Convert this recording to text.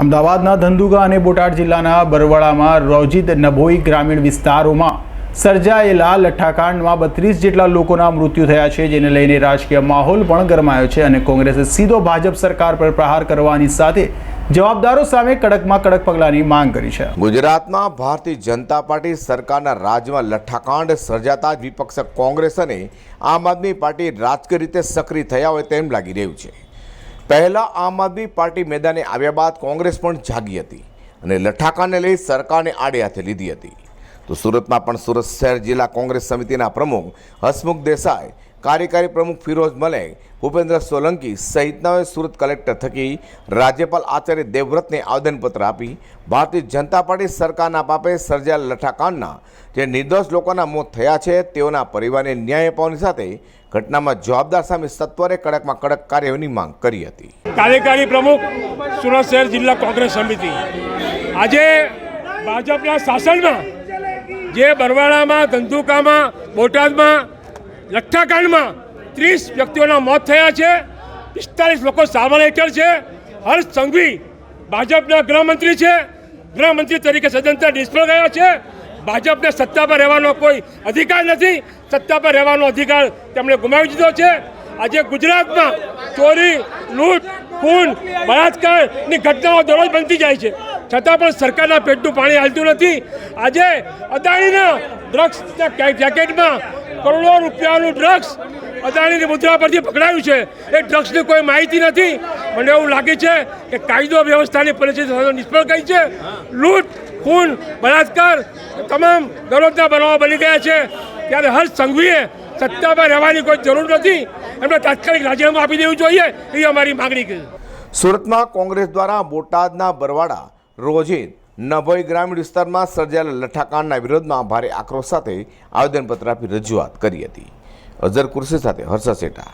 અમદાવાદના ધંધુકા અને બોટાદ જિલ્લાના બરવાડામાં રોજિત નભોઈ ગ્રામીણ વિસ્તારોમાં સર્જાયેલા લઠ્ઠાકાંડમાં બત્રીસ જેટલા લોકોના મૃત્યુ થયા છે, જેને લઈને રાજકીય માહોલ પણ ગરમાયો છે અને કોંગ્રેસે સીધો ભાજપ સરકાર પર પ્રહાર કરવાની સાથે જવાબદારો સામે કડકમાં કડક પગલાંની માંગ કરી છે. ગુજરાતમાં ભારતીય જનતા પાર્ટી સરકારના રાજ્યમાં લઠ્ઠાકાંડ સર્જાતા જ વિપક્ષ કોંગ્રેસ અને આમ આદમી પાર્ટી રાજકીય રીતે સક્રિય થયા હોય તેમ લાગી રહ્યું છે. પહેલા આમ આદમી પાર્ટી મેદાને આવ્યા બાદ કોંગ્રેસ પણ જાગી હતી અને લઠાકાને લઈ સરકારને આડે હાથે લીધી હતી. તો સુરતમાં પણ સુરત શહેર જિલ્લા કોંગ્રેસ સમિતિના પ્રમુખ હસમુખ દેસાઈ કાર્યકારી પ્રમુખ ફિરોઝ મલેક, ભૂપેન્દ્ર સોલંકી સહિતનાઓએ સુરત કલેક્ટર થકી રાજ્યપાલ આચાર્ય દેવવ્રતને આવેદનપત્ર આપી ભારતીય જનતા પાર્ટી સરકારના પાપે સર્જાયેલ લઠ્ઠાકાંડના જે નિર્દોષ લોકોના મોત થયા છે, તેઓના પરિવારને ન્યાય અપાવવાની સાથે ઘટનામાં જવાબદાર સામે સત્વરે કડકમાં કડક કાર્યવાહીની માંગ કરી હતી. કાર્યકારી પ્રમુખ, સુરત શહેર જિલ્લા કોંગ્રેસ સમિતિ. આજે ભાજપના શાસનમાં જે બરવાળામાં, ધંધુકામાં, બોટાદમાં લઠ્ઠાકાંડમાં ત્રીસ વ્યક્તિઓના મોત થયા છે, પિસ્તાલીસ લોકો સારવાર હેઠળ છે. હર્ષ સંઘવી ભાજપના ગૃહમંત્રી છે. ગૃહમંત્રી તરીકે સદંતર નિષ્ફળ ગયા છે. ભાજપને સત્તા પર રહેવાનો કોઈ અધિકાર નથી. સત્તા પર રહેવાનો અધિકાર તેમણે ગુમાવી દીધો છે. આજે ગુજરાતમાં ચોરી, લૂંટ, ખૂન, બળાત્કારની ઘટનાઓ દરરોજ બનતી જાય છે. છતાં પણ સરકારના પેટનું પાણી હાલતું નથી. આજે અદાણીના ડ્રગ્સના જેકેટમાં કરોડો રૂપિયાનું ડ્રગ્સ અદાણીની મુદ્રા પરથી પકડાયું છે. એ ડ્રગ્સની કોઈ માહિતી નથી. મને એવું લાગે છે કે કાયદો વ્યવસ્થાની પરિસ્થિતિ નિષ્ફળ ગઈ છે. લૂંટ, ખૂન, બળાત્કાર તમામ દરરોજના બનાવો બની ગયા છે. ત્યારે હર્ષ સંઘવીએ સત્તામાં રહેવાની કોઈ જરૂર નથી. એમને તાત્કાલિક રાજીનામું આપી દેવું જોઈએ એ અમારી માગણી છે. સુરતમાં કોંગ્રેસ દ્વારા બોટાદના બરવાડા રોજિત નભોઈ ગ્રામીણ વિસ્તારમાં સર્જાયેલા લઠ્ઠાકાંડના વિરોધમાં ભારે આક્રોશ સાથે આવેદનપત્ર આપી રજૂઆત કરી હતી. અઝર કુર્સી સાથે હર્ષ શેઠા.